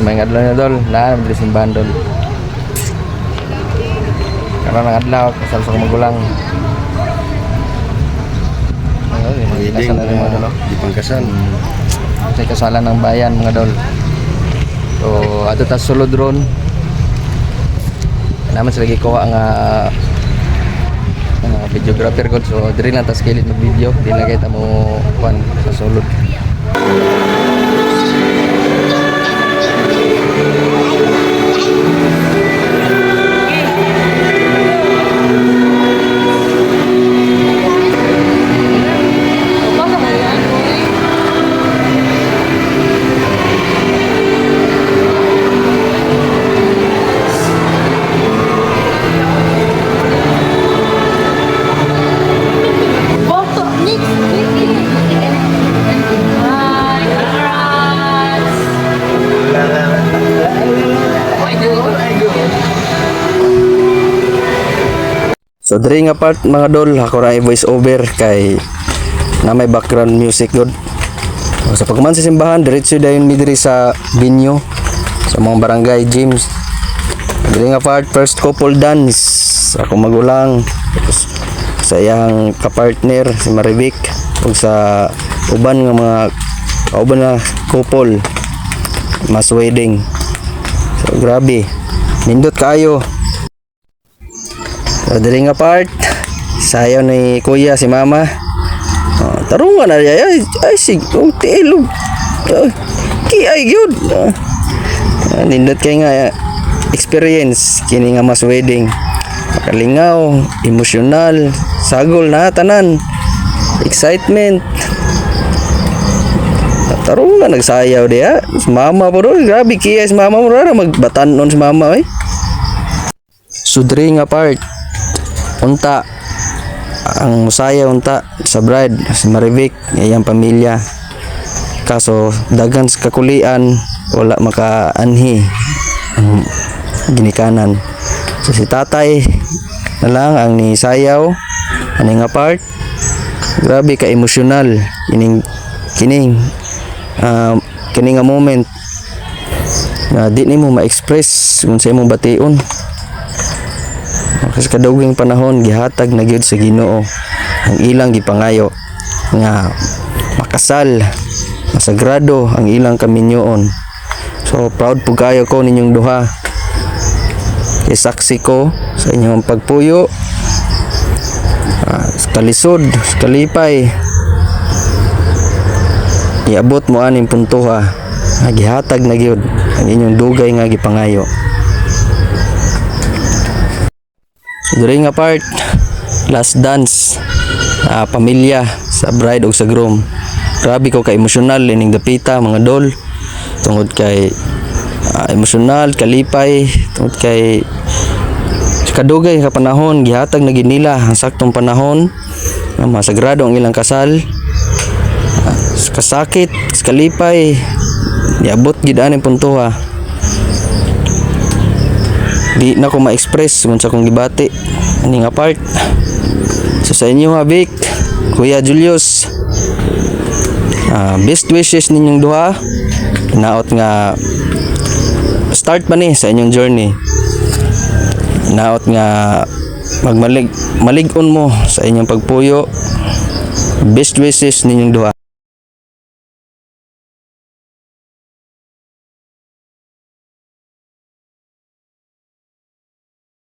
may adlaw na dol. Na ang simbahan dol. Karon ang adlaw kasal sa magulang. Yung dol. oh. di pangkasal. sa kasalan ng bayan mga dol. So ato ta sulod ron. Naman sila gikuha ang ah, ah, videographer ko so diri lang ta skillet mag video. Di na kita mo kuan sa sulod So diri nga part mga dol ako ra voice over kay na may background music god. So, sa pagman sa simbahan diretso dayon mi sa venue sa mga barangay gyms. Diri nga part first couple dance ako magulang tapos sa iyang kapartner si Marivic ug sa uban nga mga kauban na couple mas wedding. So grabe. Nindot kayo. So, dili nga part, sayo ni kuya si mama. Oh, tarungan na niya. Ay, ay sig, oh, tiilog. Oh, ki ay. Oh. Ah, nindot kay nga experience kini nga mas wedding. Makalingaw, emosyonal, sagol na tanan. Excitement. Tarungan nagsayaw diya. Si mama po ron. Grabe kaya si mama mo ron. Magbatanon si mama eh. Sudri nga part unta ang musaya unta sa bride si Marivic iyang pamilya. Kaso dagan sa kakulian wala makaanhi ang ginikanan. So si tatay na lang ang ni sayaw ani nga part. Grabe ka emosyonal kining kining ah, kining nga moment na di nimo ma-express kung sa imong bation kasi kaduging panahon gihatag na gyud sa Ginoo. Ang ilang gipangayo nga makasal masagrado ang ilang kaminyoon. So proud po kayo ko ninyong duha. Kay saksi ko sa inyong pagpuyo. Ah, sa kalisod sa kalipay. Iabot mo aning puntuha. Nga gihatag na gyud ang inyong dugay nga gipangayo Diri nga part last dance ah, pamilya sa bride ug sa groom. Grabe ko ka emosyonal ining dapita mga dol tungod kay ah, emosyonal kalipay. Tungod kay kadugay ka panahon gihatag na gid nila ang saktong panahon. Nga masagrado ang ilang kasal. Sa kasakit sa kalipay niabot gid aning puntuha di na ko ma-express kung sa kong gibati. Ani nga part. So sa inyo ha Vic Kuya Julius ah, best wishes ninyong duha. Naot nga start pa ni sa inyong journey. Naot nga magmalig maligon mo sa inyong pagpuyo. Best wishes ninyong duha